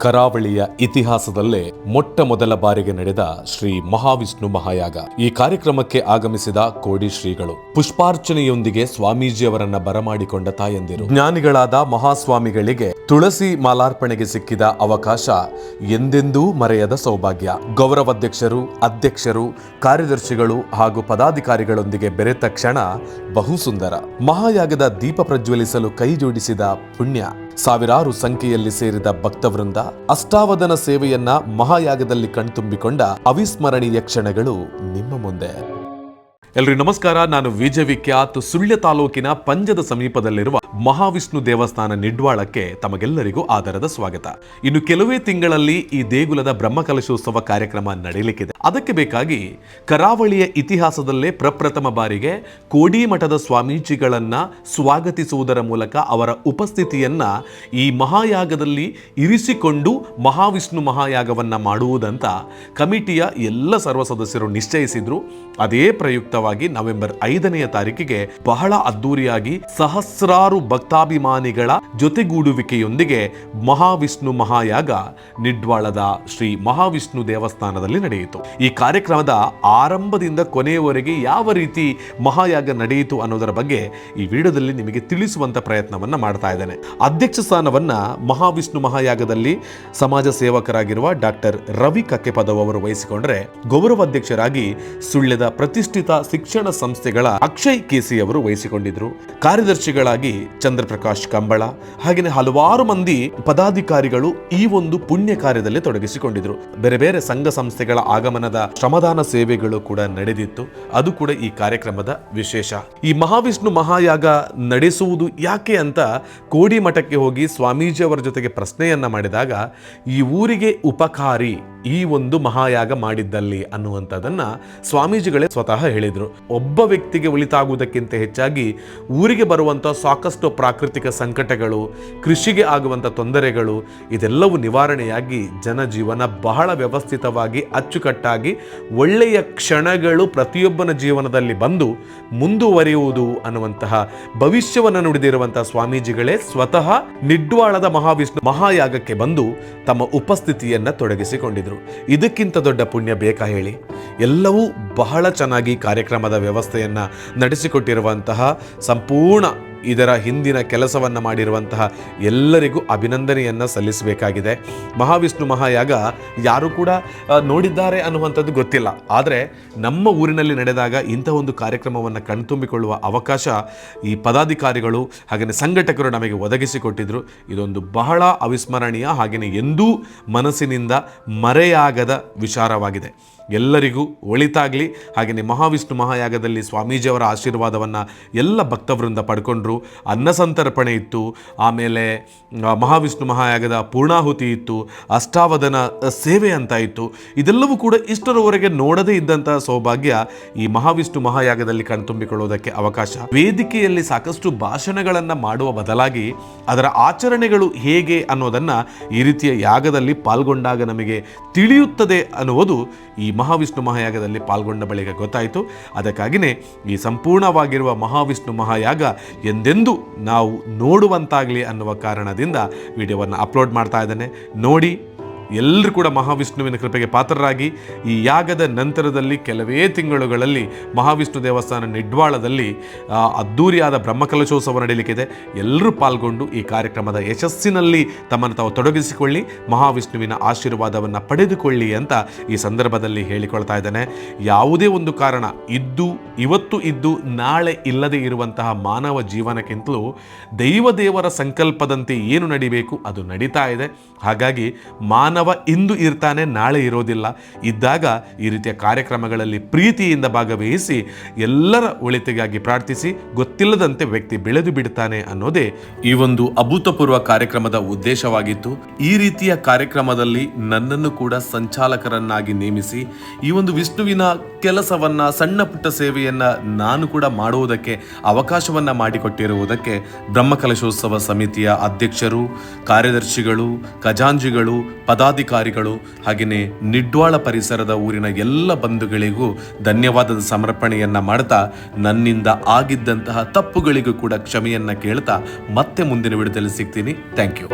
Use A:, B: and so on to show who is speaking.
A: ಕರಾವಳಿಯ ಇತಿಹಾಸದಲ್ಲೇ ಮೊಟ್ಟ ಮೊದಲ ಬಾರಿಗೆ ನಡೆದ ಶ್ರೀ ಮಹಾವಿಷ್ಣು ಮಹಾಯಾಗ. ಈ ಕಾರ್ಯಕ್ರಮಕ್ಕೆ ಆಗಮಿಸಿದ ಕೋಡಿ ಶ್ರೀಗಳು. ಪುಷ್ಪಾರ್ಚನೆಯೊಂದಿಗೆ ಸ್ವಾಮೀಜಿಯವರನ್ನ ಬರಮಾಡಿಕೊಂಡ ತಾಯಂದಿರು. ಜ್ಞಾನಿಗಳಾದ ಮಹಾಸ್ವಾಮಿಗಳಿಗೆ ತುಳಸಿ ಮಾಲಾರ್ಪಣೆಗೆ ಸಿಕ್ಕಿದ ಅವಕಾಶ ಎಂದೆಂದೂ ಮರೆಯದ ಸೌಭಾಗ್ಯ. ಗೌರವಾಧ್ಯಕ್ಷರು, ಅಧ್ಯಕ್ಷರು, ಕಾರ್ಯದರ್ಶಿಗಳು ಹಾಗೂ ಪದಾಧಿಕಾರಿಗಳೊಂದಿಗೆ ಬೆರೆತ ಕ್ಷಣ ಬಹು ಸುಂದರ ಮಹಾಯಾಗದ ದೀಪ ಪ್ರಜ್ವಲಿಸಲು ಕೈ ಜೋಡಿಸಿದ ಪುಣ್ಯ. ಸಾವಿರಾರು ಸಂಖ್ಯೆಯಲ್ಲಿ ಸೇರಿದ ಭಕ್ತವೃಂದ ಅಷ್ಟಾವಧನ ಸೇವೆಯನ್ನ ಮಹಾಯಾಗದಲ್ಲಿ ಕಣ್ತುಂಬಿಕೊಂಡ ಅವಿಸ್ಮರಣೀಯ ಕ್ಷಣಗಳು ನಿಮ್ಮ ಮುಂದೆ. ಎಲ್ರಿಗೂ ನಮಸ್ಕಾರ, ನಾನು ವಿಜಯ ವಿಖ್ಯಾತ್. ಸುಳ್ಯ ತಾಲೂಕಿನ ಪಂಜದ ಸಮೀಪದಲ್ಲಿರುವ ಮಹಾವಿಷ್ಣು ದೇವಸ್ಥಾನ ನಿಡ್ವಾಳಕ್ಕೆ ತಮಗೆಲ್ಲರಿಗೂ ಆದರದ ಸ್ವಾಗತ. ಇನ್ನು ಕೆಲವೇ ತಿಂಗಳಲ್ಲಿ ಈ ದೇಗುಲದ ಬ್ರಹ್ಮಕಲಶೋತ್ಸವ ಕಾರ್ಯಕ್ರಮ ನಡೆಯಲಿಕ್ಕಿದೆ ಅದಕ್ಕೆ ಬೇಕಾಗಿ ಕರಾವಳಿಯ ಇತಿಹಾಸದಲ್ಲೇ ಪ್ರಪ್ರಥಮ ಬಾರಿಗೆ ಕೋಡಿ ಮಠದ ಸ್ವಾಮೀಜಿಗಳನ್ನ ಸ್ವಾಗತಿಸುವುದರ ಮೂಲಕ ಅವರ ಉಪಸ್ಥಿತಿಯನ್ನ ಈ ಮಹಾಯಾಗದಲ್ಲಿ ಇರಿಸಿಕೊಂಡು ಮಹಾವಿಷ್ಣು ಮಹಾಯಾಗವನ್ನ ಮಾಡುವುದಂತ ಕಮಿಟಿಯ ಎಲ್ಲ ಸರ್ವ ಸದಸ್ಯರು ನಿಶ್ಚಯಿಸಿದ್ರು. ಅದೇ ನವೆಂಬರ್ ಐದನೆಯ ತಾರೀಕಿಗೆ ಬಹಳ ಅದ್ದೂರಿಯಾಗಿ ಸಹಸ್ರಾರು ಭಕ್ತಾಭಿಮಾನಿಗಳ ಜೊತೆಗೂಡುವಿಕೆಯೊಂದಿಗೆ ಮಹಾವಿಷ್ಣು ಮಹಾಯಾಗ ನಿಡ್ವಾಳದ ಶ್ರೀ ಮಹಾವಿಷ್ಣು ದೇವಸ್ಥಾನದಲ್ಲಿ ನಡೆಯಿತು. ಈ ಕಾರ್ಯಕ್ರಮದ ಆರಂಭದಿಂದ ಕೊನೆಯವರೆಗೆ ಯಾವ ರೀತಿ ಮಹಾಯಾಗ ನಡೆಯಿತು ಅನ್ನೋದರ ಬಗ್ಗೆ ಈ ವಿಡಿಯೋದಲ್ಲಿ ನಿಮಗೆ ತಿಳಿಸುವಂತ ಪ್ರಯತ್ನವನ್ನ ಮಾಡ್ತಾ ಇದ್ದೇನೆ. ಅಧ್ಯಕ್ಷ ಸ್ಥಾನವನ್ನ ಮಹಾವಿಷ್ಣು ಮಹಾಯಾಗದಲ್ಲಿ ಸಮಾಜ ಸೇವಕರಾಗಿರುವ ಡಾಕ್ಟರ್ ರವಿ ಕಕ್ಕೆಪದವ್ ಅವರು ವಹಿಸಿಕೊಂಡ್ರೆ ಗೌರವಾಧ್ಯಕ್ಷರಾಗಿ ಸುಳ್ಯದ ಪ್ರತಿಷ್ಠಿತ ಶಿಕ್ಷಣ ಸಂಸ್ಥೆಗಳ ಅಕ್ಷಯ್ ಕೇಸಿ ಅವರು ವಹಿಸಿಕೊಂಡಿದ್ರು. ಕಾರ್ಯದರ್ಶಿಗಳಾಗಿ ಚಂದ್ರಪ್ರಕಾಶ್ ಕಂಬಳ, ಹಾಗೆಯೇ ಹಲವಾರು ಮಂದಿ ಪದಾಧಿಕಾರಿಗಳು ಈ ಒಂದು ಪುಣ್ಯ ಕಾರ್ಯದಲ್ಲಿ ತೊಡಗಿಸಿಕೊಂಡಿದ್ರು. ಬೇರೆ ಬೇರೆ ಸಂಘ ಸಂಸ್ಥೆಗಳ ಆಗಮನದ ಶ್ರಮದಾನ ಸೇವೆಗಳು ಕೂಡ ನಡೆದಿತ್ತು. ಅದು ಕೂಡ ಈ ಕಾರ್ಯಕ್ರಮದ ವಿಶೇಷ. ಈ ಮಹಾವಿಷ್ಣು ಮಹಾಯಾಗ ನಡೆಸುವುದು ಯಾಕೆ ಅಂತ ಕೋಡಿ ಮಠಕ್ಕೆ ಹೋಗಿ ಸ್ವಾಮೀಜಿ ಅವರ ಜೊತೆಗೆ ಪ್ರಶ್ನೆಯನ್ನ ಮಾಡಿದಾಗ, ಈ ಊರಿಗೆ ಉಪಕಾರಿ ಈ ಒಂದು ಮಹಾಯಾಗ ಮಾಡಿದ್ದಲ್ಲಿ ಅನ್ನುವಂಥದ್ದನ್ನ ಸ್ವಾಮೀಜಿಗಳೇ ಸ್ವತಃ ಹೇಳಿದರು. ಒಬ್ಬ ವ್ಯಕ್ತಿಗೆ ಉಳಿತಾಗುವುದಕ್ಕಿಂತ ಹೆಚ್ಚಾಗಿ ಊರಿಗೆ ಬರುವಂಥ ಸಾಕಷ್ಟು ಪ್ರಾಕೃತಿಕ ಸಂಕಟಗಳು, ಕೃಷಿಗೆ ಆಗುವಂಥ ತೊಂದರೆಗಳು, ಇದೆಲ್ಲವೂ ನಿವಾರಣೆಯಾಗಿ ಜನಜೀವನ ಬಹಳ ವ್ಯವಸ್ಥಿತವಾಗಿ, ಅಚ್ಚುಕಟ್ಟಾಗಿ, ಒಳ್ಳೆಯ ಕ್ಷಣಗಳು ಪ್ರತಿಯೊಬ್ಬನ ಜೀವನದಲ್ಲಿ ಬಂದು ಮುಂದುವರಿಯುವುದು ಅನ್ನುವಂತಹ ಭವಿಷ್ಯವನ್ನು ನುಡಿದಿರುವಂತಹ ಸ್ವಾಮೀಜಿಗಳೇ ಸ್ವತಃ ನಿಡ್ವಾಳದ ಮಹಾವಿಷ್ಣು ಮಹಾಯಾಗಕ್ಕೆ ಬಂದು ತಮ್ಮ ಉಪಸ್ಥಿತಿಯನ್ನ ತೊಡಗಿಸಿಕೊಂಡಿದ್ರು. ಇದಕ್ಕಿಂತ ದೊಡ್ಡ ಪುಣ್ಯ ಬೇಕಾ ಹೇಳಿ? ಎಲ್ಲವೂ ಬಹಳ ಚೆನ್ನಾಗಿ ಕಾರ್ಯಕ್ರಮದ ವ್ಯವಸ್ಥೆಯನ್ನು ನಡೆಸಿಕೊಟ್ಟಿರುವಂತಹ ಸಂಪೂರ್ಣ ಇದರ ಹಿಂದಿನ ಕೆಲಸವನ್ನು ಮಾಡಿರುವಂತಹ ಎಲ್ಲರಿಗೂ ಅಭಿನಂದನೆಯನ್ನು ಸಲ್ಲಿಸಬೇಕಾಗಿದೆ. ಮಹಾವಿಷ್ಣು ಮಹಾಯಾಗ ಯಾರು ಕೂಡ ನೋಡಿದ್ದಾರೆ ಅನ್ನುವಂಥದ್ದು ಗೊತ್ತಿಲ್ಲ. ಆದರೆ ನಮ್ಮ ಊರಿನಲ್ಲಿ ನಡೆದಾಗ ಇಂಥ ಒಂದು ಕಾರ್ಯಕ್ರಮವನ್ನು ಕಣ್ತುಂಬಿಕೊಳ್ಳುವ ಅವಕಾಶ ಈ ಪದಾಧಿಕಾರಿಗಳು ಹಾಗೆಯೇ ಸಂಘಟಕರು ನಮಗೆ ಒದಗಿಸಿಕೊಟ್ಟಿದ್ರು ಇದೊಂದು ಬಹಳ ಅವಿಸ್ಮರಣೀಯ ಹಾಗೆಯೇ ಎಂದೂ ಮನಸ್ಸಿನಿಂದ ಮರೆಯಾಗದ ವಿಚಾರವಾಗಿದೆ. ಎಲ್ಲರಿಗೂ ಒಳಿತಾಗಲಿ. ಹಾಗೆಯೇ ಮಹಾವಿಷ್ಣು ಮಹಾಯಾಗದಲ್ಲಿ ಸ್ವಾಮೀಜಿಯವರ ಆಶೀರ್ವಾದವನ್ನು ಎಲ್ಲ ಭಕ್ತವೃಂದ ಪಡ್ಕೊಂಡ್ರು. ಅನ್ನಸಂತರ್ಪಣೆ ಇತ್ತು, ಆಮೇಲೆ ಮಹಾವಿಷ್ಣು ಮಹಾಯಾಗದ ಪೂರ್ಣಾಹುತಿ ಇತ್ತು, ಅಷ್ಟಾವಧನ ಸೇವೆ ಅಂತ ಇತ್ತು. ಇದೆಲ್ಲವೂ ಕೂಡ ಇಷ್ಟರವರೆಗೆ ನೋಡದೇ ಇದ್ದಂತಹ ಸೌಭಾಗ್ಯ ಈ ಮಹಾವಿಷ್ಣು ಮಹಾಯಾಗದಲ್ಲಿ ಕಣ್ತುಂಬಿಕೊಳ್ಳುವುದಕ್ಕೆ ಅವಕಾಶ. ವೇದಿಕೆಯಲ್ಲಿ ಸಾಕಷ್ಟು ಭಾಷಣಗಳನ್ನು ಮಾಡುವ ಬದಲಾಗಿ ಅದರ ಆಚರಣೆಗಳು ಹೇಗೆ ಅನ್ನೋದನ್ನ ಈ ರೀತಿಯ ಯಾಗದಲ್ಲಿ ಪಾಲ್ಗೊಂಡಾಗ ನಮಗೆ ತಿಳಿಯುತ್ತದೆ ಅನ್ನುವುದು ಈ ಮಹಾವಿಷ್ಣು ಮಹಾಯಾಗದಲ್ಲಿ ಪಾಲ್ಗೊಂಡ ಬಳಿಕ ಗೊತ್ತಾಯಿತು. ಅದಕ್ಕಾಗಿಯೇ ಈ ಸಂಪೂರ್ಣವಾಗಿರುವ ಮಹಾವಿಷ್ಣು ಮಹಾಯಾಗ ಎಂದೆಂದೂ ನಾವು ನೋಡುವಂತಾಗಲಿ ಅನ್ನುವ ಕಾರಣದಿಂದ ವಿಡಿಯೋವನ್ನು ಅಪ್ಲೋಡ್ ಮಾಡ್ತಾ ಇದ್ದೇನೆ. ನೋಡಿ ಎಲ್ಲರೂ ಕೂಡ ಮಹಾವಿಷ್ಣುವಿನ ಕೃಪೆಗೆ ಪಾತ್ರರಾಗಿ ಈ ಯಾಗದ ನಂತರದಲ್ಲಿ ಕೆಲವೇ ತಿಂಗಳುಗಳಲ್ಲಿ ಮಹಾವಿಷ್ಣು ದೇವಸ್ಥಾನ ನಿಡ್ವಾಳದಲ್ಲಿ ಅದ್ದೂರಿಯಾದ ಬ್ರಹ್ಮಕಲಶೋತ್ಸವ ನಡೆಯಲಿಕ್ಕಿದೆ ಎಲ್ಲರೂ ಪಾಲ್ಗೊಂಡು ಈ ಕಾರ್ಯಕ್ರಮದ ಯಶಸ್ಸಿನಲ್ಲಿ ತಮ್ಮನ್ನು ತಾವು ತೊಡಗಿಸಿಕೊಳ್ಳಿ, ಮಹಾವಿಷ್ಣುವಿನ ಆಶೀರ್ವಾದವನ್ನು ಪಡೆದುಕೊಳ್ಳಿ ಅಂತ ಈ ಸಂದರ್ಭದಲ್ಲಿ ಹೇಳಿಕೊಳ್ತಾ ಇದ್ದೇನೆ. ಯಾವುದೇ ಒಂದು ಕಾರಣ, ಇದ್ದು, ಇವತ್ತು ಇದ್ದು, ನಾಳೆ ಇಲ್ಲದೆ ಇರುವಂತಹ ಮಾನವ ಜೀವನಕ್ಕಿಂತಲೂ ದೈವದೇವರ ಸಂಕಲ್ಪದಂತೆ ಏನು ನಡಿಬೇಕು, ಅದು ನಡೀತಾ ಇದೆ. ಹಾಗಾಗಿ ಮಾನವ ಇಂದು ಇರ್ತಾನೆ, ನಾಳೆ ಇರೋದಿಲ್ಲ. ಇದ್ದಾಗ ಈ ರೀತಿಯ ಕಾರ್ಯಕ್ರಮಗಳಲ್ಲಿ ಪ್ರೀತಿಯಿಂದ ಭಾಗವಹಿಸಿ ಎಲ್ಲರ ಒಳಿತಿಗಾಗಿ ಪ್ರಾರ್ಥಿಸಿ, ಗೊತ್ತಿಲ್ಲದಂತೆ ವ್ಯಕ್ತಿ ಬೆಳೆದು ಬಿಡ್ತಾನೆ ಅನ್ನೋದೇ ಈ ಒಂದು ಅಭೂತಪೂರ್ವ ಕಾರ್ಯಕ್ರಮದ ಉದ್ದೇಶವಾಗಿತ್ತು. ಈ ರೀತಿಯ ಕಾರ್ಯಕ್ರಮದಲ್ಲಿ ನನ್ನನ್ನು ಕೂಡ ಸಂಚಾಲಕರನ್ನಾಗಿ ನೇಮಿಸಿ, ಈ ಒಂದು ವಿಷ್ಣುವಿನ ಕೆಲಸವನ್ನ, ಸಣ್ಣ ಪುಟ್ಟ ಸೇವೆಯನ್ನ ನಾನು ಕೂಡ ಮಾಡುವುದಕ್ಕೆ, ಅವಕಾಶವನ್ನ ಮಾಡಿಕೊಟ್ಟಿರುವುದಕ್ಕೆ ಬ್ರಹ್ಮಕಲಶೋತ್ಸವ ಸಮಿತಿಯ ಅಧ್ಯಕ್ಷರು, ಕಾರ್ಯದರ್ಶಿಗಳು ಖಜಾಂಜಿಗಳು ಪದಾಧಿಕಾರಿಗಳು ಹಾಗೆಯೇ ನಿಡ್ವಾಳ ಪರಿಸರದ ಊರಿನ ಎಲ್ಲ ಬಂಧುಗಳಿಗೂ ಧನ್ಯವಾದದ ಸಮರ್ಪಣೆಯನ್ನ ಮಾಡ್ತಾ ನನ್ನಿಂದ ಆಗಿದ್ದಂತಹ ತಪ್ಪುಗಳಿಗೂ ಕೂಡ ಕ್ಷಮೆಯನ್ನ ಕೇಳ್ತಾ ಮತ್ತೆ ಮುಂದಿನ ವಿಡಿಯೋದಲ್ಲಿ ಸಿಗ್ತೀನಿ. Thank you